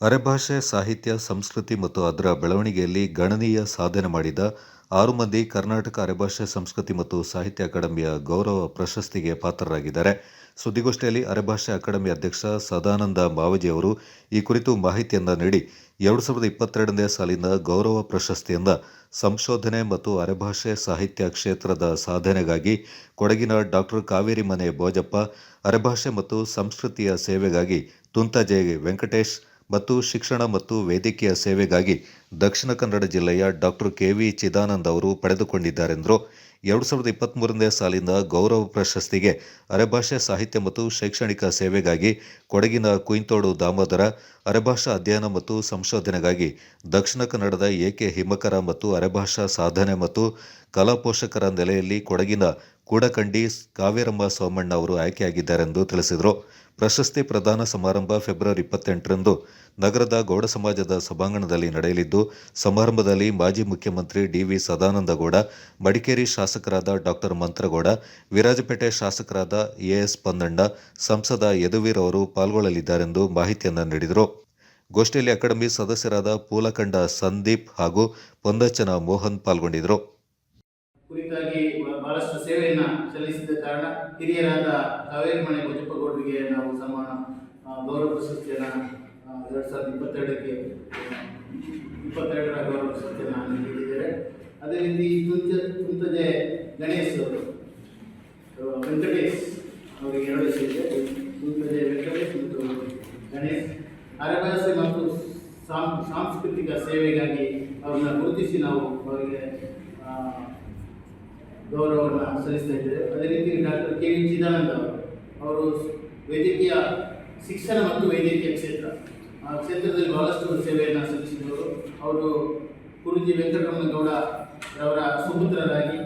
ಅರೆಭಾಷೆ, ಸಾಹಿತ್ಯ, ಸಂಸ್ಕೃತಿ ಮತ್ತು ಅದರ ಬೆಳವಣಿಗೆಯಲ್ಲಿ ಗಣನೀಯ ಸಾಧನೆ ಮಾಡಿದ ಆರು ಮಂದಿ ಕರ್ನಾಟಕ ಅರೆಭಾಷೆ, ಸಂಸ್ಕೃತಿ ಮತ್ತು ಸಾಹಿತ್ಯ ಅಕಾಡೆಮಿಯ ಗೌರವ ಪ್ರಶಸ್ತಿಗೆ ಪಾತ್ರರಾಗಿದ್ದಾರೆ. ಸುದ್ದಿಗೋಷ್ಠಿಯಲ್ಲಿ ಅರೆಭಾಷೆ ಅಕಾಡೆಮಿ ಅಧ್ಯಕ್ಷ ಸದಾನಂದ ಮಾವಜಿ ಅವರು ಈ ಕುರಿತು ಮಾಹಿತಿಯನ್ನು ನೀಡಿ, ಎರಡು ಸಾವಿರದ ಇಪ್ಪತ್ತೆರಡನೇ ಸಾಲಿನ ಗೌರವ ಪ್ರಶಸ್ತಿಯಿಂದ ಸಂಶೋಧನೆ ಮತ್ತು ಅರೆಭಾಷೆ, ಸಾಹಿತ್ಯ ಕ್ಷೇತ್ರದ ಸಾಧನೆಗಾಗಿ ಕೊಡಗಿನ ಡಾಕ್ಟರ್ ಕಾವೇರಿ ಮನೆ ಭೋಜಪ್ಪ, ಅರೆಭಾಷೆ ಮತ್ತು ಸಂಸ್ಕೃತಿಯ ಸೇವೆಗಾಗಿ ತುಂತಜೆ ವೆಂಕಟೇಶ್ ಮತ್ತು ಶಿಕ್ಷಣ ಮತ್ತು ವೈದ್ಯಕೀಯ ಸೇವೆಗಾಗಿ ದಕ್ಷಿಣ ಕನ್ನಡ ಜಿಲ್ಲೆಯ ಡಾಕ್ಟರ್ ಕೆ ವಿ ಚಿದಾನಂದ್ ಅವರು ಪಡೆದುಕೊಂಡಿದ್ದಾರೆಂದರು. ಎರಡು ಸಾವಿರದ ಇಪ್ಪತ್ತ್ಮೂರನೇ ಸಾಲಿನ ಗೌರವ ಪ್ರಶಸ್ತಿಗೆ ಅರೆಭಾಷೆ ಸಾಹಿತ್ಯ ಮತ್ತು ಶೈಕ್ಷಣಿಕ ಸೇವೆಗಾಗಿ ಕೊಡಗಿನ ಕುಯಿಂತೋಡು ದಾಮೋದರ, ಅರೆಭಾಷಾ ಅಧ್ಯಯನ ಮತ್ತು ಸಂಶೋಧನೆಗಾಗಿ ದಕ್ಷಿಣ ಕನ್ನಡದ ಏಕೆ ಹಿಮಕರ ಮತ್ತು ಅರೆಭಾಷಾ ಸಾಧನೆ ಮತ್ತು ಕಲಾಪೋಷಕರ ನೆಲೆಯಲ್ಲಿ ಕೊಡಗಿನ ಕೂಡಕಂಡಿ ಕಾವೇರಮ್ಮ ಸೋಮಣ್ಣ ಅವರು ಆಯ್ಕೆಯಾಗಿದ್ದಾರೆಂದು ತಿಳಿಸಿದರು. ಪ್ರಶಸ್ತಿ ಪ್ರದಾನ ಸಮಾರಂಭ ಫೆಬ್ರವರಿ ಇಪ್ಪತ್ತೆಂಟರಂದು ನಗರದ ಗೌಡ ಸಮಾಜದ ಸಭಾಂಗಣದಲ್ಲಿ ನಡೆಯಲಿದ್ದು, ಸಮಾರಂಭದಲ್ಲಿ ಮಾಜಿ ಮುಖ್ಯಮಂತ್ರಿ ಡಿವಿ ಸದಾನಂದಗೌಡ, ಮಡಿಕೇರಿ ಶಾಸಕರಾದ ಡಾಕ್ಟರ್ ಮಂತ್ರಗೌಡ, ವಿರಾಜಪೇಟೆ ಶಾಸಕರಾದ ಎಎಸ್ ಪನ್ನಣ್ಣ, ಸಂಸದ ಯದುವೀರ್ ಅವರು ಪಾಲ್ಗೊಳ್ಳಲಿದ್ದಾರೆಂದು ಮಾಹಿತಿಯನ್ನು ನೀಡಿದರು. ಗೋಷ್ಠಿಯಲ್ಲಿ ಅಕಾಡೆಮಿ ಸದಸ್ಯರಾದ ಪೂಲಕಂಡ ಸಂದೀಪ್ ಹಾಗೂ ಪೊಂದಚ್ಚನ ಮೋಹನ್ ಪಾಲ್ಗೊಂಡಿದ್ದರು. ಕುರಿತಾಗಿ ಬಹಳಷ್ಟು ಸೇವೆಯನ್ನು ಸಲ್ಲಿಸಿದ ಕಾರಣ ಹಿರಿಯರಾದ ಕಾವೇರಿ ಮನೆ ಭೋಜಪ್ಪಗೌಡರಿಗೆ ನಾವು ಸಮಾನ ಗೌರವ ಪ್ರಶಸ್ತಿಯನ್ನು ಎರಡು ಸಾವಿರದ ಇಪ್ಪತ್ತೆರಡಕ್ಕೆ ಇಪ್ಪತ್ತೆರಡರ ಗೌರವ ಪ್ರಶಸ್ತಿಯನ್ನು ನೀಡಿದ್ದೇವೆ ಅದೇ ರೀತಿ ತುಂತ ತುಂತಜೆ ಗಣೇಶ್ ಅವರು ವೆಂಕಟೇಶ್ ಅವರಿಗೆ ಎರಡು ಸೇವೆ ತುಂತಜೆ ವೆಂಕಟೇಶ್ ಮತ್ತು ಗಣೇಶ್. ಅರಭಾಷೆ ಮತ್ತು ಸಾಂಸ್ಕೃತಿಕ ಸೇವೆಗಾಗಿ ಅವರನ್ನು ಗುರುತಿಸಿ ನಾವು ಅವರಿಗೆ ಗೌರವವನ್ನು ಸಲ್ಲಿಸ್ತಾ ಇದ್ದಾರೆ. ಅದೇ ರೀತಿ ಡಾಕ್ಟರ್ ಕೆ ವಿ ಚಿದಾನಂದ ಅವರು ವೈದ್ಯಕೀಯ ಶಿಕ್ಷಣ ಮತ್ತು ವೈದ್ಯಕೀಯ ಕ್ಷೇತ್ರ, ಆ ಕ್ಷೇತ್ರದಲ್ಲಿ ಬಹಳಷ್ಟು ಸೇವೆಯನ್ನು ಸಲ್ಲಿಸಿದವರು. ಅವರು ಕುರುಜಿ ವೆಂಕಟರಮಣಗೌಡ ಅವರ ಸುಪುತ್ರರಾಗಿ,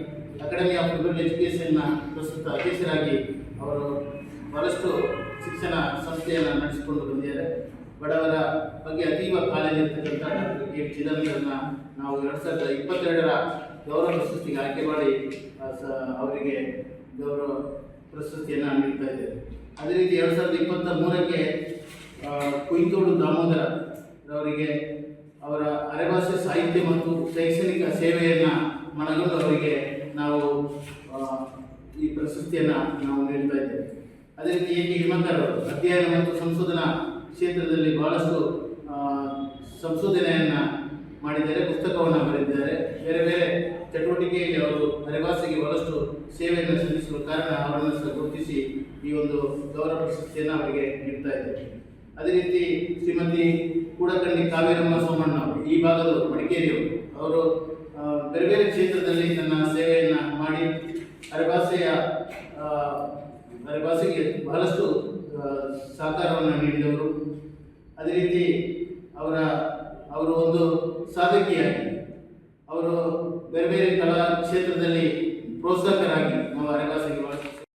ಅಕಾಡೆಮಿ ಆಫ್ ಲಿಬರಲ್ ಎಜುಕೇಷನ್ನ ಪ್ರಸ್ತುತ ಅಧ್ಯಕ್ಷರಾಗಿ ಅವರು ಬಹಳಷ್ಟು ಶಿಕ್ಷಣ ಸಂಸ್ಥೆಯನ್ನು ನಡೆಸಿಕೊಂಡು ಬಂದಿದ್ದಾರೆ. ಬಡವರ ಬಗ್ಗೆ ಅತೀವ ಕಾಳಜಿ ಇರ್ತಕ್ಕಂಥ ಡಾಕ್ಟರ್ ಕೆ ವಿ ಚಿದಂಬರನ್ನ ನಾವು ಎರಡು ಸಾವಿರದ ಇಪ್ಪತ್ತೆರಡರ ಗೌರವ ಪ್ರಶಸ್ತಿಗೆ ಆಯ್ಕೆ ಮಾಡಿ ಅವರಿಗೆ ಗೌರವ ಪ್ರಶಸ್ತಿಯನ್ನು ನೀಡ್ತಾ ಇದ್ದೇವೆ. ಅದೇ ರೀತಿ ಎರಡು ಸಾವಿರದ ಇಪ್ಪತ್ತ ಮೂರಕ್ಕೆ ಕುಯಿತೋಡು ದಾಮೋದರ ಅವರಿಗೆ ಅವರ ಅರೆಭಾಷೆ ಸಾಹಿತ್ಯ ಮತ್ತು ಶೈಕ್ಷಣಿಕ ಸೇವೆಯನ್ನು ಮನಗೊಂಡು ಅವರಿಗೆ ನಾವು ಈ ಪ್ರಶಸ್ತಿಯನ್ನು ನಾವು ನೀಡ್ತಾ ಇದ್ದೇವೆ. ಅದೇ ರೀತಿ ಎ ಕೆ ಹಿಮಂತರವರು ಅಧ್ಯಯನ ಮತ್ತು ಸಂಶೋಧನಾ ಕ್ಷೇತ್ರದಲ್ಲಿ ಬಹಳಷ್ಟು ಸಂಶೋಧನೆಯನ್ನು ಮಾಡಿದ್ದಾರೆ, ಪುಸ್ತಕವನ್ನು ಬರೆದಿದ್ದಾರೆ. ಬೇರೆ ಸೇವೆಯನ್ನು ಸಲ್ಲಿಸುವ ಕಾರಣ ಅವರನ್ನು ಸಹ ಗುರುತಿಸಿ ಈ ಒಂದು ಗೌರವ ಪ್ರಶಸ್ತಿಯನ್ನು ಅವರಿಗೆ ನೀಡ್ತಾ ಇದ್ದಾರೆ. ಅದೇ ರೀತಿ ಶ್ರೀಮತಿ ಕೂಡಕಂಡಿ ಕಾವೇರಮ್ಮ ಸೋಮಣ್ಣ ಅವರು, ಈ ಭಾಗದ ಮಡಿಕೇರಿಯವರು, ಅವರು ಬೇರೆ ಬೇರೆ ಕ್ಷೇತ್ರದಲ್ಲಿ ತನ್ನ ಸೇವೆಯನ್ನು ಮಾಡಿ ಅರೆಭಾಷೆಯ ಅರೆಭಾಷೆಗೆ ಬಹಳಷ್ಟು ಸಹಕಾರವನ್ನು ನೀಡಿದವರು. ಅದೇ ರೀತಿ ಅವರ, ಅವರು ಒಂದು ಸಾಧಕಿಯಾಗಿ, ಅವರು ಬೇರೆ ಬೇರೆ ಕಲಾ ಕ್ಷೇತ್ರದಲ್ಲಿ ಪ್ರೋತ್ಸಾಹಕರಾಗಿ ನಮ್ಮ ಅರೆಭಾಷೆಗೆ ಬಹಳಷ್ಟು